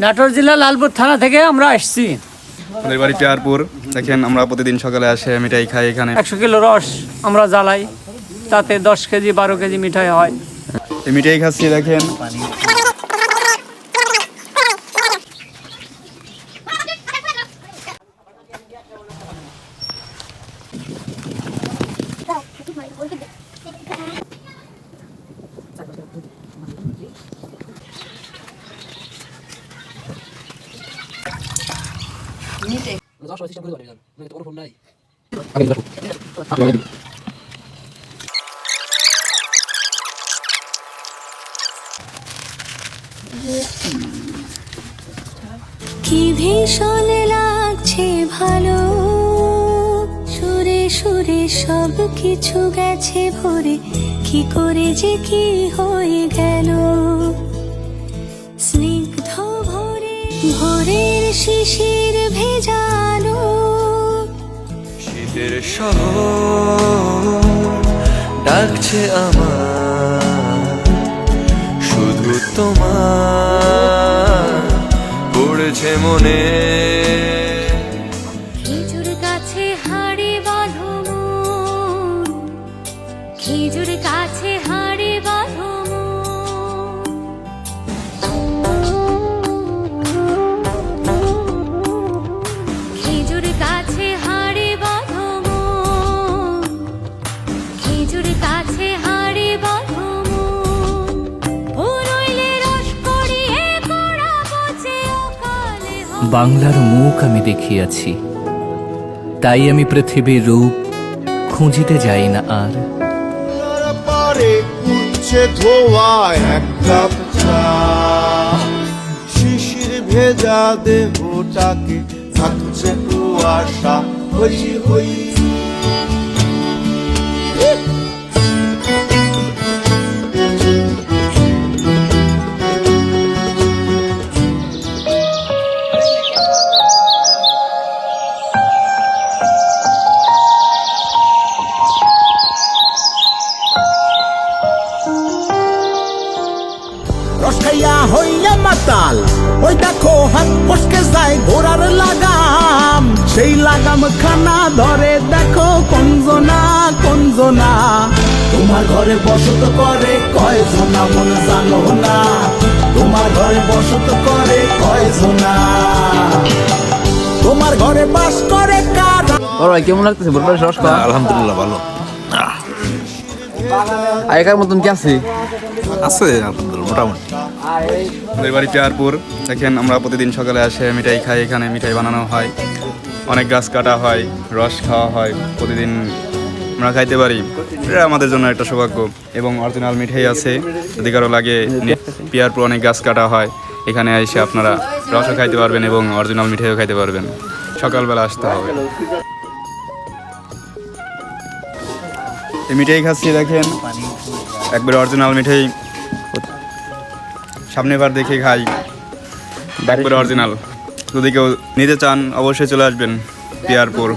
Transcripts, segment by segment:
নাটোর জেলা লালপুর থানা থেকে আমরা আসছি। আমাদের বাড়ি পেয়ারপুর। দেখেন আমরা প্রতিদিন সকালে আসে মিঠাই খাই এখানে। একশো কিলো রস আমরা জ্বালাই তাতে দশ কেজি বারো কেজি মিঠাই হয়। এই মিঠাই খাচ্ছি দেখেন। কি ভীষণ লাগছে ভালো? সুরে সুরে সব কিছু গেছে ভরে। কি করে যে কি হয়ে গেল? ভোরের শিশির ভেজানো শীতের শহর ডাকছে আমার শুধু তোমার পড়েছে মনে। বাংলার মুখ আমি দেখিয়াছি। তাই আমি পৃথিবীর রূপ খুঁজিতে যাই না আর। পারে ধোয়া এক কাপ শিশির ভেজা দেহটাকে থাকছে কুয়াশা, হই হই। খানা ধরে দেখো কঞ্জনা কঞ্জনা। তোমার ঘরে বসত করে কয়জনা মন জানো না। তোমার ঘরে বসত করে কয়জনা। তোমার ঘরে বাস করে কারা ভাই কেমন লাগতেছে? ভোরবেলা রস খাওয়া আলহামদুলিল্লাহ ভালো। আগেকার মতন কি আছে? আছে আলহামদুলিল্লাহ মোটামুটি। আমাদের বাড়ি পেয়ারপুর দেখেন আমরা প্রতিদিন সকালে আসে মিঠাই খাই এখানে মিঠাই বানানো হয়। অনেক গাছ কাটা হয়, রস খাওয়া হয়, প্রতিদিন আমরা খাইতে পারি। এটা আমাদের জন্য একটা সৌভাগ্য। এবং অরিজিনাল মিঠাই আছে, যদি কারও লাগে পেয়ারপুর অনেক গাছ কাটা হয়, এখানে এসে আপনারা রসও খাইতে পারবেন এবং অরিজিনাল মিঠাইও খাইতে পারবেন। সকালবেলা আসতে হবে। এই মিঠাই খাচ্ছি দেখেন, একবারে অরিজিনাল মিঠাই। সামনে বার দেখে খাই, একবারে অরিজিনাল। যদি কেউ নিতে চান অবশ্যই চলে আসবেন পিয়ারপুর।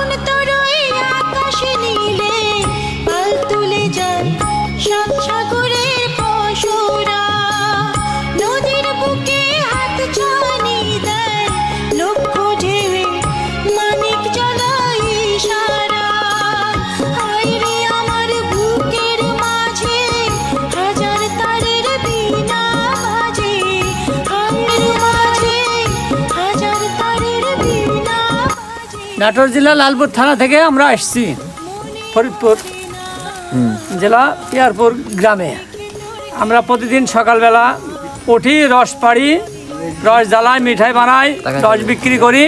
এখন তোর আকাশ নীল। নাটোর জেলা লালপুর থানা থেকে আমরা আসছি। ফরিদপুর জেলা পিয়ারপুর গ্রামে। আমরা প্রতিদিন সকালবেলা উঠি রস পাড়ি রস জ্বালাই মিঠাই বানাই রস বিক্রি করি।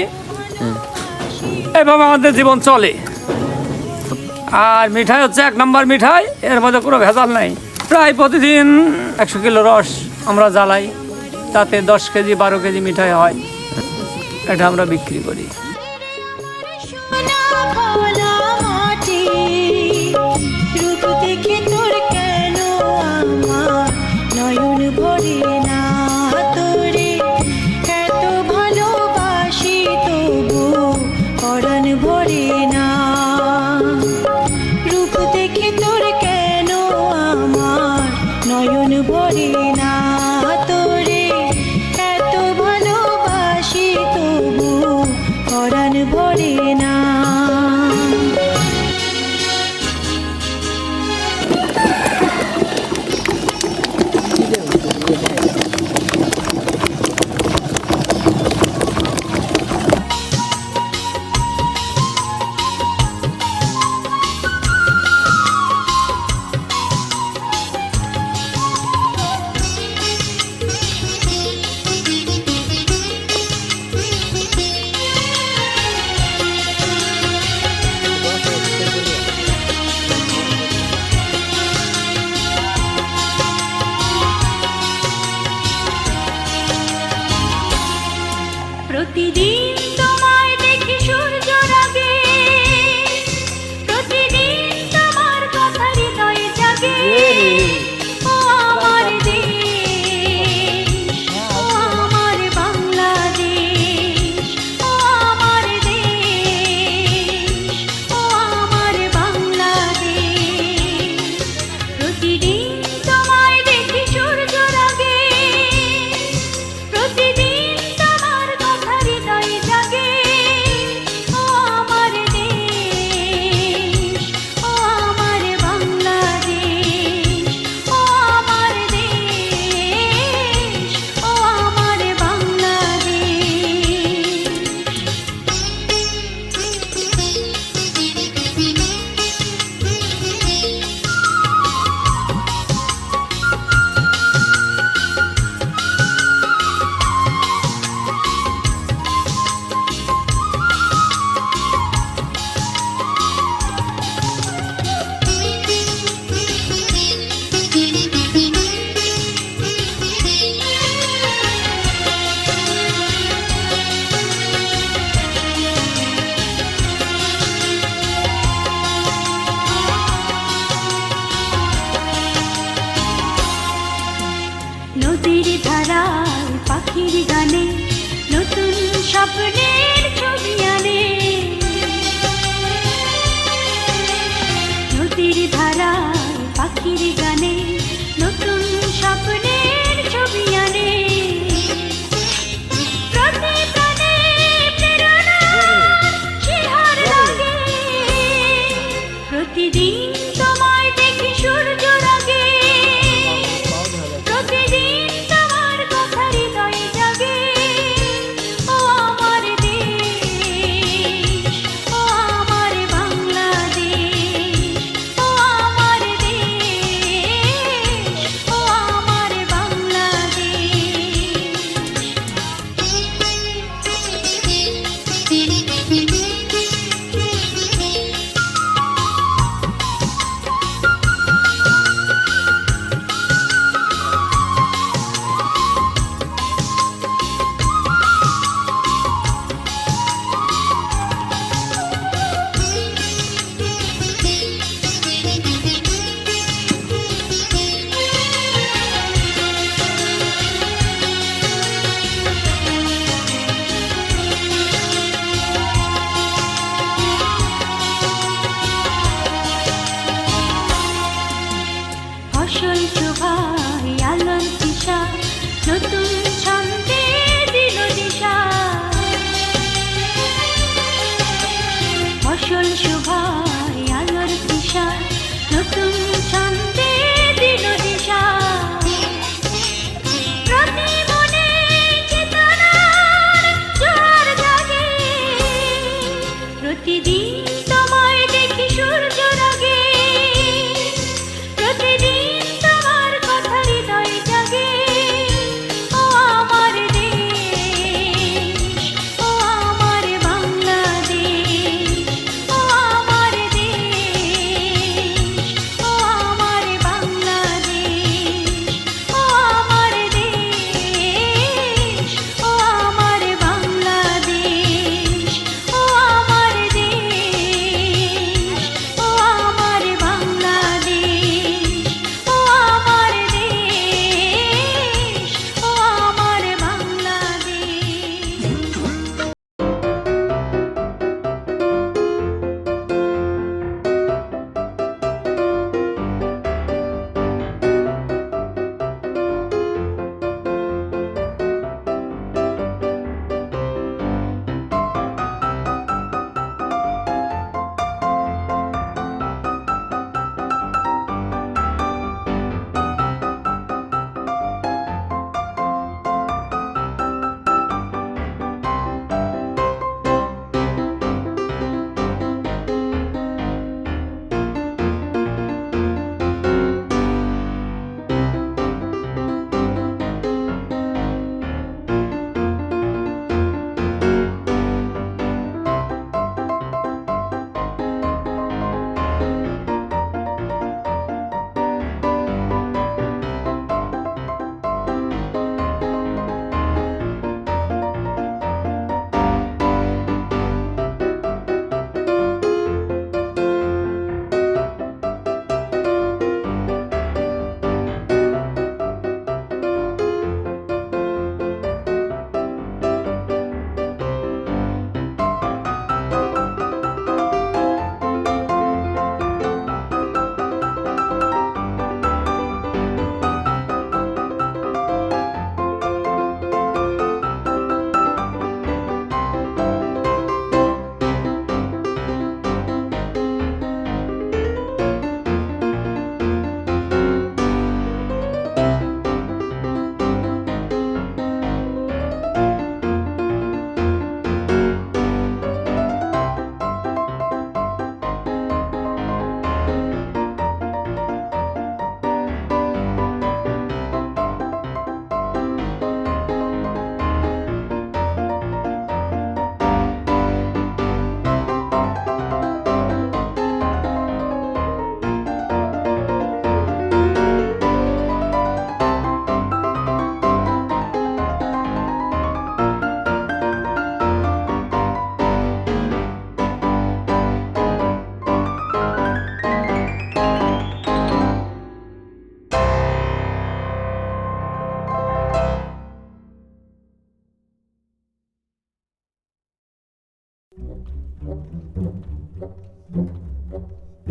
এভাবে আমাদের জীবন চলে। আর মিঠাই হচ্ছে এক নম্বর মিঠাই এর মধ্যে কোনো ভেজাল নাই। প্রায় প্রতিদিন একশো কিলো রস আমরা জ্বালাই তাতে দশ কেজি বারো কেজি মিঠাই হয়। এটা আমরা বিক্রি করি। oh নদীর ধারায় পাখির গানে নতুন স্বপ্নের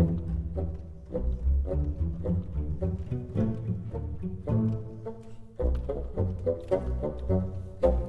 Thank you.